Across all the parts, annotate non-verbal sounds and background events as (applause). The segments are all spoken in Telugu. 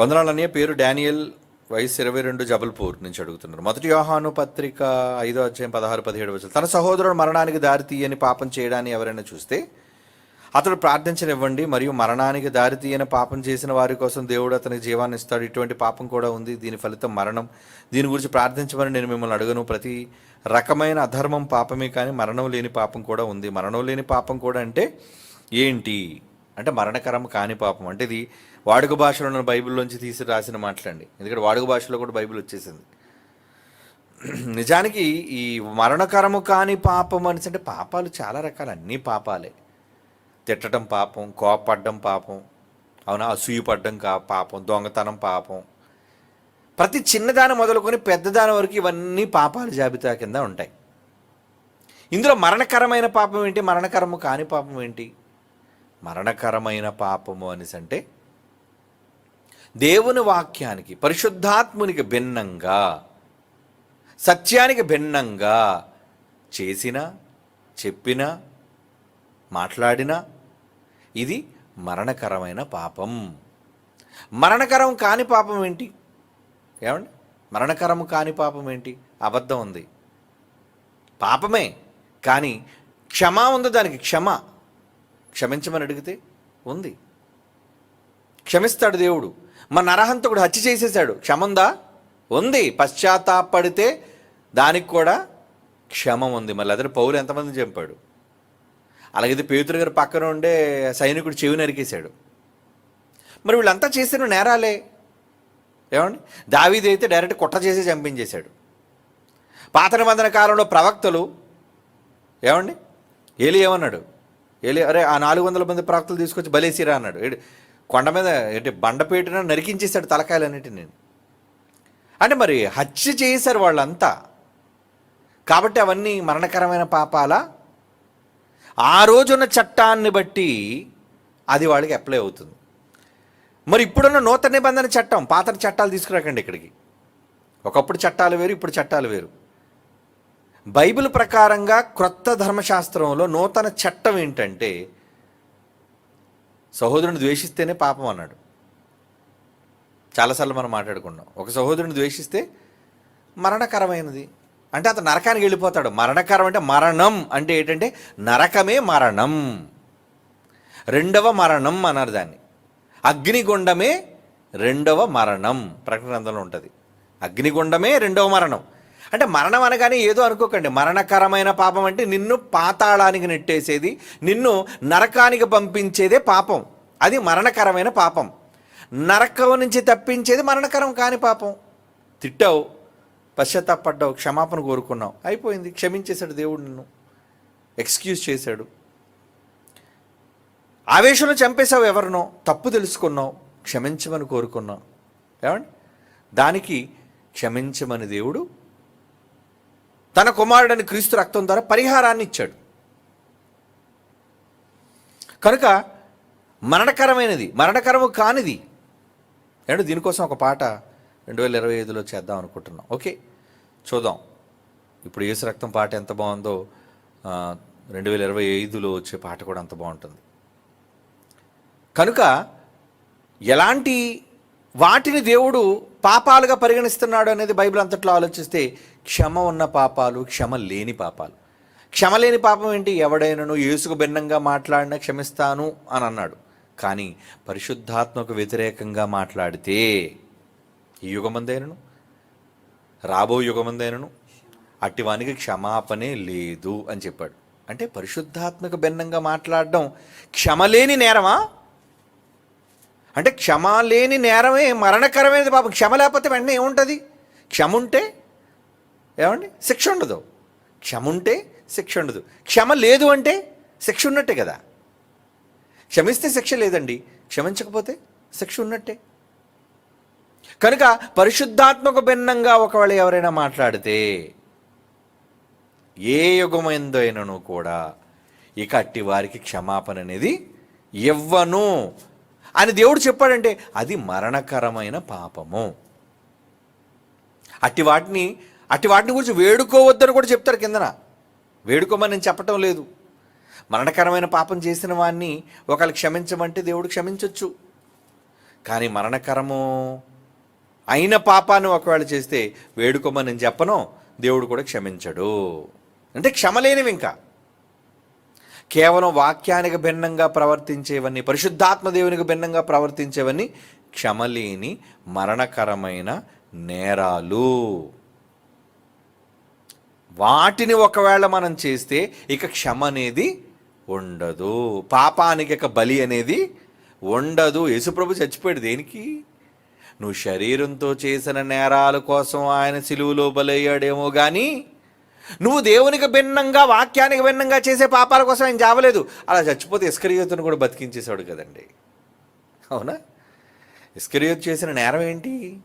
వందనాలనే పేరు డానియల్ వయసు ఇరవై రెండు జబల్పూర్ నుంచి అడుగుతున్నారు. మొదటి యోహాను పత్రిక ఐదో అధ్యాయం పదహారు పదిహేడు వచ్చారు తన సహోదరుడు మరణానికి దారి తీయని పాపం చేయడాన్ని ఎవరైనా చూస్తే అతడు ప్రార్థించనివ్వండి మరియు మరణానికి దారి తీయని పాపం చేసిన వారి కోసం దేవుడు అతనికి జీవాన్ని ఇస్తాడు. ఇటువంటి పాపం కూడా ఉంది. దీని ఫలితం మరణం. దీని గురించి ప్రార్థించమని నేను మిమ్మల్ని అడగను. ప్రతి రకమైన అధర్మం పాపమే కానీ మరణం లేని పాపం కూడా ఉంది. మరణం లేని పాపం కూడా అంటే ఏంటి? అంటే మరణకరం కాని పాపం. అంటే ఇది వాడుక భాషలో ఉన్న బైబిల్లోంచి తీసి రాసిన మాటలండి. ఎందుకంటే వాడుక భాషలో కూడా బైబిల్ వచ్చేసింది. నిజానికి ఈ మరణకరము కాని పాపం అనేసి అంటే పాపాలు చాలా రకాలు అన్నీ పాపాలే. తిట్టడం పాపం కోపపడ్డం పాపం అవునా? అసూయపడ్డం కా పాపం దొంగతనం పాపం. ప్రతి చిన్నదాని మొదలుకొని పెద్దదాని వరకు ఇవన్నీ పాపాల జాబితా కింద ఉంటాయి. ఇందులో మరణకరమైన పాపం ఏంటి? మరణకరము కాని పాపం ఏంటి? మరణకరమైన పాపము అనేసి అంటే దేవుని వాక్యానికి పరిశుద్ధాత్మునికి భిన్నంగా సత్యానికి భిన్నంగా చేసిన చెప్పిన మాట్లాడిన ఇది మరణకరమైన పాపం. మరణకరం కాని పాపం ఏంటి? ఏమండి? మరణకరం కాని పాపం ఏంటి? అబద్ధం ఉంది. పాపమే. కానీ క్షమ ఉంది దానికి క్షమ. క్షమించమని అడిగితే ఉంది. క్షమిస్తాడు దేవుడు. మన నరహంతకుడు హత్య చేసేసాడు క్షమందా? ఉంది. పశ్చాత్తాపడితే దానికి కూడా క్షమ ఉంది. మళ్ళీ అతను పౌరు ఎంతమంది చంపాడు? అలాగైతే పేతురు గారు పక్కన ఉండే సైనికుడు చెవి నరికేశాడు. మరి వీళ్ళంతా చేసిన నేరాలే. ఏమండి? దావీది అయితే డైరెక్ట్ కుట్ర చేసి చంపించేశాడు. పాత నిబంధన కాలంలో ప్రవక్తలు ఏమండి? ఏలి ఏమన్నాడు? వెళ్ళి అరే ఆ నాలుగు వందల మంది ప్రాక్తులు తీసుకొచ్చి బలేసిరా అన్నాడు. ఏడు కొండ మీద అంటే బండపేటన నరికించేశాడు తలకాయలన్నిటి నేను. అంటే మరి హత్య చేశారు వాళ్ళంతా. కాబట్టి అవన్నీ మరణకరమైన పాపాలా? ఆ రోజున్న చట్టాన్ని బట్టి అది వాళ్ళకి అప్లై అవుతుంది. మరి ఇప్పుడున్న నూతన నిబంధన చట్టం పాత చట్టాలు తీసుకురాకండి ఇక్కడికి. ఒకప్పుడు చట్టాలు వేరు ఇప్పుడు చట్టాలు వేరు. బైబిల్ ప్రకారంగా క్రొత్త ధర్మశాస్త్రంలో నూతన చట్టం ఏంటంటే సహోదరుని ద్వేషిస్తేనే పాపం అన్నాడు. చాలాసార్లు మనం మాట్లాడుకున్నాం. ఒక సహోదరుని ద్వేషిస్తే మరణకరమైనది. అంటే అతను నరకానికి వెళ్ళిపోతాడు. మరణకరం అంటే మరణం. అంటే ఏంటంటే నరకమే మరణం. రెండవ మరణం అన్నారు దాన్ని. అగ్నిగుండమే రెండవ మరణం. ప్రకటన గ్రంథంలో ఉంటుంది. అగ్నిగుండమే రెండవ మరణం. అంటే మరణం అనగానే ఏదో అనుకోకండి. మరణకరమైన పాపం అంటే నిన్ను పాతాళానికి నెట్టేసేది నిన్ను నరకానికి పంపించేదే పాపం. అది మరణకరమైన పాపం. నరకం నుంచి తప్పించేది మరణకరం కాని పాపం. తిట్టావు పశ్చాత్తాపడ్డావు క్షమాపణ కోరుకున్నావు. అయిపోయింది. క్షమించేశాడు దేవుడు నిన్ను. ఎక్స్క్యూజ్ చేశాడు. ఆవేశంలో చంపేశావు ఎవరినో? తప్పు తెలుసుకున్నావు క్షమించమని కోరుకున్నావు. ఏమండి? దానికి క్షమించమని దేవుడు తన కుమారుడని క్రీస్తు రక్తం ద్వారా పరిహారాన్ని ఇచ్చాడు. కనుక మరణకరమైనది మరణకరము కానిది. అండ్ దీనికోసం ఒక పాట రెండు వేల ఇరవై ఐదులో చేద్దాం అనుకుంటున్నాం. ఓకే చూద్దాం. ఇప్పుడు యేసు రక్తం పాట ఎంత బాగుందో రెండు వేల ఇరవై ఐదులో వచ్చే పాట కూడా అంత బాగుంటుంది. కనుక ఎలాంటి వాటిని దేవుడు పాపాలుగా పరిగణిస్తున్నాడు అనేది బైబిల్ అంతట్లో ఆలోచిస్తే క్షమ ఉన్న పాపాలు క్షమ లేని పాపాలు. క్షమ లేని పాపం ఏంటి? ఎవడైనను యేసుకు భిన్నంగా మాట్లాడినా క్షమిస్తాను అని అన్నాడు. కానీ పరిశుద్ధాత్మకు వ్యతిరేకంగా మాట్లాడితే ఈ యుగమందైనను? రాబో యుగమందైనను? అట్టివానికి క్షమాపణే లేదు అని చెప్పాడు. అంటే పరిశుద్ధాత్మక భిన్నంగా మాట్లాడడం క్షమలేని నేరమా? అంటే క్షమ లేని నేరమే మరణకరమైనది పాపం. క్షమ లేకపోతే వెంటనే ఏముంటుంది? క్షమ ఉంటే ఏమండి? శిక్ష ఉండదు. క్షమ ఉంటే శిక్ష ఉండదు. క్షమ లేదు అంటే శిక్ష ఉన్నట్టే కదా. క్షమిస్తే శిక్ష లేదండి. క్షమించకపోతే శిక్ష ఉన్నట్టే. కనుక పరిశుద్ధాత్మక భిన్నంగా ఒకవేళ ఎవరైనా మాట్లాడితే ఏ యుగమైందైనను కూడా ఇక అట్టి వారికి క్షమాపణ అనేది ఇవ్వను. అని దేవుడు చెప్పాడంటే అది మరణకరమైన పాపము. అట్టి వాటిని అట్టి వాటిని గురించి వేడుకోవద్దని కూడా చెప్తారు కిందన. వేడుకోమని నేను చెప్పటం లేదు. మరణకరమైన పాపం చేసిన వాడిని ఒకళ్ళు క్షమించమంటే దేవుడు క్షమించవచ్చు కానీ మరణకరము అయిన పాపాన్ని ఒకవేళ చేస్తే వేడుకోమని నేను చెప్పను దేవుడు కూడా క్షమించడు. అంటే క్షమలేనివి ఇంకా. కేవలం వాక్యానికి భిన్నంగా ప్రవర్తించేవన్నీ పరిశుద్ధాత్మ దేవునికి భిన్నంగా ప్రవర్తించేవన్నీ క్షమలేని మరణకరమైన నేరాలు. వాటిని ఒకవేళ మనం చేస్తే ఇక క్షమ అనేది ఉండదు. పాపానికి ఇక బలి అనేది ఉండదు. యేసుప్రభు చచ్చిపోయాడు. దేనికి? నువ్వు శరీరంతో చేసిన నేరాల కోసం ఆయన సిలువులో బలయ్యాడేమో కానీ నువ్వు దేవునికి భిన్నంగా వాక్యానికి భిన్నంగా చేసే పాపాల కోసం ఆయన చావలేదు అలా చచ్చిపోతే ఇస్కరియోతును కూడా బతికించేశాడు కదండి. అవునా? ఇస్కరియోత్ చేసిన నేరం ఏంటి?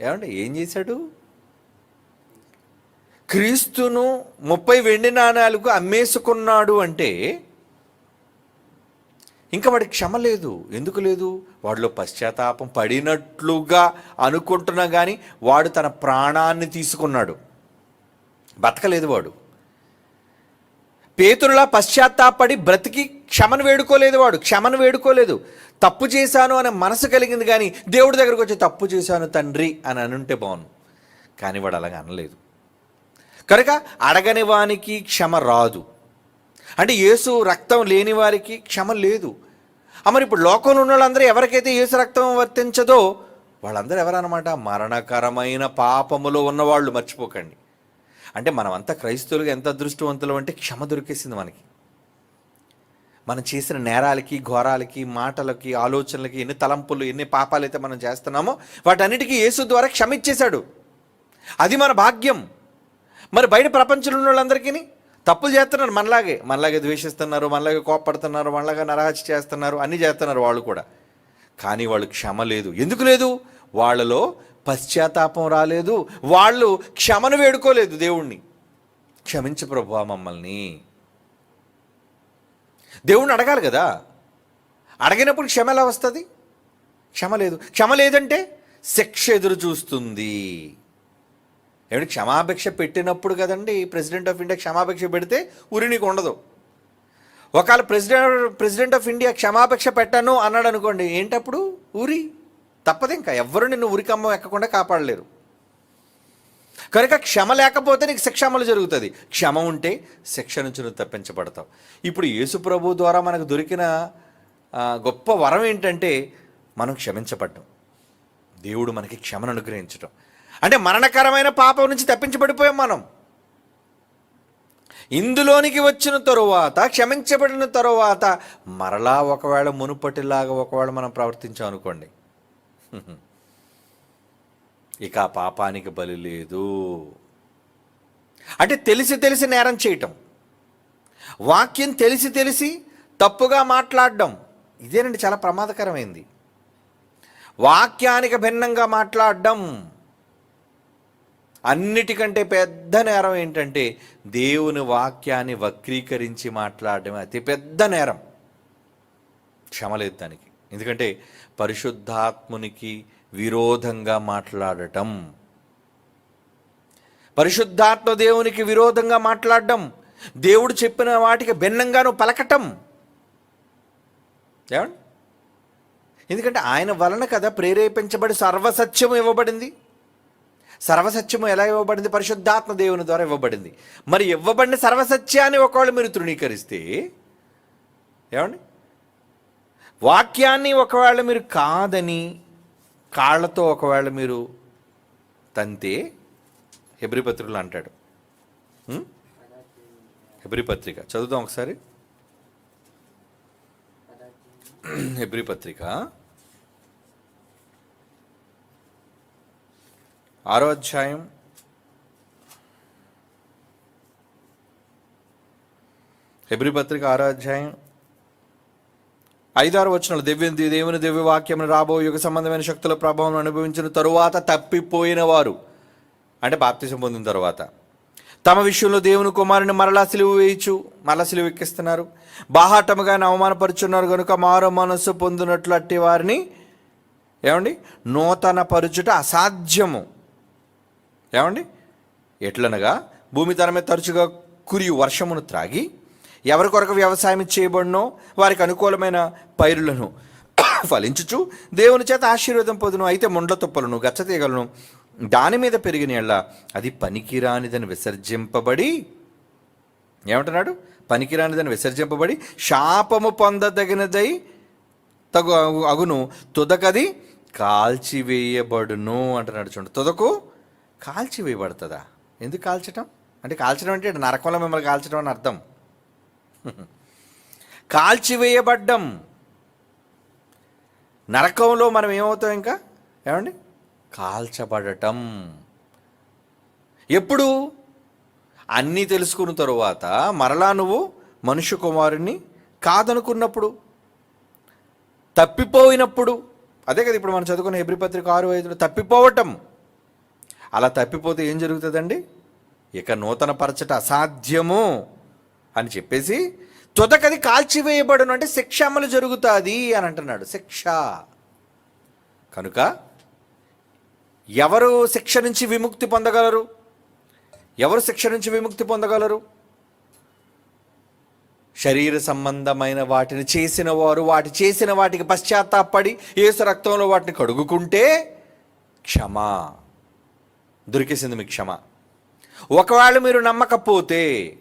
ఏమంటే ఏం చేశాడు? క్రీస్తును ముప్పై వెండి నాణాలకు అమ్మేసుకున్నాడు అంటే ఇంకా వాడికి క్షమ లేదు. ఎందుకు లేదు? వాడిలో పశ్చాత్తాపం పడినట్లుగా అనుకుంటున్నా కానీ వాడు తన ప్రాణాన్ని తీసుకున్నాడు. బతకలేదు వాడు. పేతురులా పశ్చాత్తాపడి బ్రతికి క్షమను వేడుకోలేదు వాడు. క్షమను వేడుకోలేదు. తప్పు చేశాను అనే మనసు కలిగింది కానీ దేవుడి దగ్గరకు వచ్చి తప్పు చేశాను తండ్రి అని అనుంటే బాగును కానీ వాడు అలాగ అనలేదు. కనుక అడగని వానికి క్షమ రాదు. అంటే యేసు రక్తం లేని వారికి క్షమ లేదు. మరి ఇప్పుడు లోకంలో ఉన్న వాళ్ళందరూ ఎవరికైతే యేసు రక్తం వర్తించదో వాళ్ళందరూ ఎవరన్నమాట? మరణకరమైన పాపములో ఉన్నవాళ్ళు. మర్చిపోకండి. అంటే మనమంతా క్రైస్తవులుగా ఎంత అదృష్టవంతులు అంటే క్షమ దొరికేసింది మనకి. మనం చేసిన నేరాలకి ఘోరాలకి మాటలకి ఆలోచనలకి ఎన్ని తలంపులు ఎన్ని పాపాలు అయితే మనం చేస్తున్నామో వాటన్నిటికీ యేసు ద్వారా క్షమిచ్చేశాడు అది మన భాగ్యం. మరి బయట ప్రపంచంలో ఉన్న వాళ్ళందరికీ తప్పులు చేస్తున్నారు మనలాగే. మనలాగే ద్వేషిస్తున్నారు మనలాగే కోపడుతున్నారు మనలాగా నరహత్య చేస్తున్నారు అన్నీ చేస్తున్నారు వాళ్ళు కూడా. కానీ వాళ్ళు క్షమ లేదు. ఎందుకు లేదు? వాళ్ళలో పశ్చాత్తాపం రాలేదు. వాళ్ళు క్షమను వేడుకోలేదు దేవుణ్ణి. క్షమించు ప్రభు మమ్మల్ని. దేవుణ్ణి అడగాలి కదా. అడిగినప్పుడు క్షమ ఎలా వస్తుంది? క్షమ లేదు. క్షమ లేదంటే శిక్ష ఎదురు చూస్తుంది. ఏమిటి క్షమాభిక్ష పెట్టినప్పుడు కదండి ప్రెసిడెంట్ ఆఫ్ ఇండియా క్షమాభిక్ష పెడితే ఉరి నీకు ఉండదు. ఒకవేళ ప్రెసిడెంట్ ప్రెసిడెంట్ ఆఫ్ ఇండియా క్షమాభిక్ష పెట్టాను అన్నాడు అనుకోండి ఏంటప్పుడు? ఊరి తప్పదు ఇంకా. ఎవ్వరు నిన్ను ఉరికమ్మ ఎక్కకుండా కాపాడలేరు. కనుక క్షమ లేకపోతే నీకు శిక్ష అమలు జరుగుతుంది. క్షమ ఉంటే శిక్ష నుంచి నువ్వు తప్పించబడతావు. ఇప్పుడు యేసు ప్రభు ద్వారా మనకు దొరికిన గొప్ప వరం ఏంటంటే మనం క్షమించబడ్డం. దేవుడు మనకి క్షమను అనుగ్రహించడం అంటే మరణకరమైన పాపం నుంచి తప్పించబడిపోయాం మనం. ఇందులోనికి వచ్చిన తరువాత క్షమించబడిన తరువాత మరలా ఒకవేళ మునుపటిలాగా ఒకవేళ మనం ప్రవర్తించాం అనుకోండి (laughs) ఇక పాపానికి బలి లేదు. అంటే తెలిసి తెలిసి నేరం చేయటం. వాక్యం తెలిసి తెలిసి తప్పుగా మాట్లాడడం. ఇదేనండి చాలా ప్రమాదకరమైంది. వాక్యానికి భిన్నంగా మాట్లాడడం. అన్నిటికంటే పెద్ద నేరం ఏంటంటే దేవుని వాక్యాన్ని వక్రీకరించి మాట్లాడడమే. అతి పెద్ద నేరం. క్షమ లేదు దానికి. ఎందుకంటే పరిశుద్ధాత్మునికి విరోధంగా మాట్లాడటం. పరిశుద్ధాత్మ దేవునికి విరోధంగా మాట్లాడడం. దేవుడు చెప్పిన వాటికి భిన్నంగాను పలకటం. ఏమండి? ఎందుకంటే ఆయన వలన కదా ప్రేరేపించబడి సర్వసత్యము ఇవ్వబడింది. సర్వసత్యము ఎలా ఇవ్వబడింది? పరిశుద్ధాత్మ దేవుని ద్వారా ఇవ్వబడింది. మరి ఇవ్వబడిన సర్వసత్యాన్ని ఒకవేళ మీరు తృణీకరిస్తే ఏమండి? వాక్యాన్ని ఒకవేళ మీరు కాదని కాళ్ళతో ఒకవేళ మీరు తంతే హెబ్రిపత్రులు అంటాడు. హెబ్రిపత్రిక పత్రిక. చదువుదాం ఒకసారి. హెబ్రిపత్రిక ఆరో అధ్యాయం. హెబ్రిపత్రిక ఆరో అధ్యాయం. ఐదారు వచనాలు దివ్య దేవుని దివ్య వాక్యం రాబో యుగ సంబంధమైన శక్తుల ప్రభావం అనుభవించిన. తరువాత తప్పిపోయిన వారు అంటే బాప్తిసం పొందిన తరువాత తమ విషయంలో దేవుని కుమారుని మరలా సిలువ వేయచ్చు మరలా సిలువ ఎక్కిస్తున్నారు. బాహాటముగా ఆయన అవమానపరుచున్నారు కనుక మారో మనస్సు పొందినట్లు అట్టి వారిని ఏమండి? నూతన పరుచుట అసాధ్యము. ఏమండి? ఎట్లనగా భూమి తరమే తరచుగా కురియు వర్షమును త్రాగి ఎవరి కొరకు వ్యవసాయం చేయబడినో వారికి అనుకూలమైన పైరులను (coughs) ఫలించుచు దేవుని చేత ఆశీర్వాదం పొందును అయితే ముండ్ల తుప్పలను గచ్చతీగలను దాని మీద పెరిగిన ఎళ్ళ అది పనికిరానిదని విసర్జింపబడి ఏమంటున్నాడు? పనికిరానిదని విసర్జింపబడి శాపము పొందదగినదై తగు అగును తుదకది కాల్చివేయబడును అంటున్నాడు చూడండి తుదకు కాల్చివేయబడుతుందా? ఎందుకు కాల్చటం? అంటే కాల్చడం అంటే నరకంలో మిమ్మల్ని కాల్చడం అని అర్థం. (laughs) కాల్చివేయబడ్డం. నరకంలో మనం ఏమవుతాం ఇంకా? ఏమండి? కాల్చబడటం. ఎప్పుడు? అన్నీ తెలుసుకున్న తరువాత మరలా నువ్వు మనుష్య కుమారుని కాదనుకున్నప్పుడు తప్పిపోయినప్పుడు. అదే కదా ఇప్పుడు మనం చదువుకున్న ఎబ్రిపత్రిక ఆరు ఐదులో తప్పిపోవటం. అలా తప్పిపోతే ఏం జరుగుతుందండి? ఇక నూతన పరచట అసాధ్యము. అని చెప్పేసి తుదకది కాల్చివేయబడును అంటే శిక్ష అమలు జరుగుతుంది అని అంటున్నాడు. శిక్ష. కనుక ఎవరు శిక్ష నుంచి విముక్తి పొందగలరు? ఎవరు శిక్ష నుంచి విముక్తి పొందగలరు? శరీర సంబంధమైన వాటిని చేసిన వారు వాటి చేసిన వాటికి పశ్చాత్తాపడి ఏసు రక్తంలో వాటిని కడుగుకుంటే క్షమ. దొరికేసింది మీ క్షమ. ఒకవేళ మీరు నమ్మకపోతే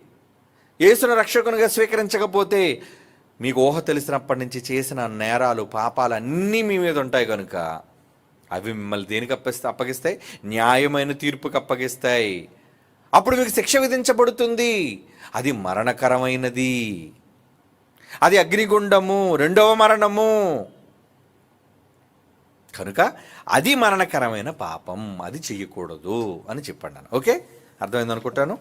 యేసును రక్షకునిగా స్వీకరించకపోతే మీకు ఊహ తెలిసినప్పటి నుంచి చేసిన నేరాలు పాపాలు అన్నీ మీ మీద ఉంటాయి కనుక అవి మిమ్మల్ని దేనికి అప్పగిస్తే అప్పగిస్తాయి? న్యాయమైన తీర్పుకి అప్పగిస్తాయి. అప్పుడు మీకు శిక్ష విధించబడుతుంది. అది మరణకరమైనది. అది అగ్నిగుండము రెండవ మరణము. కనుక అది మరణకరమైన పాపం. అది చెయ్యకూడదు అని చెప్పండి ఓకే? అర్థమైంది అనుకుంటాను?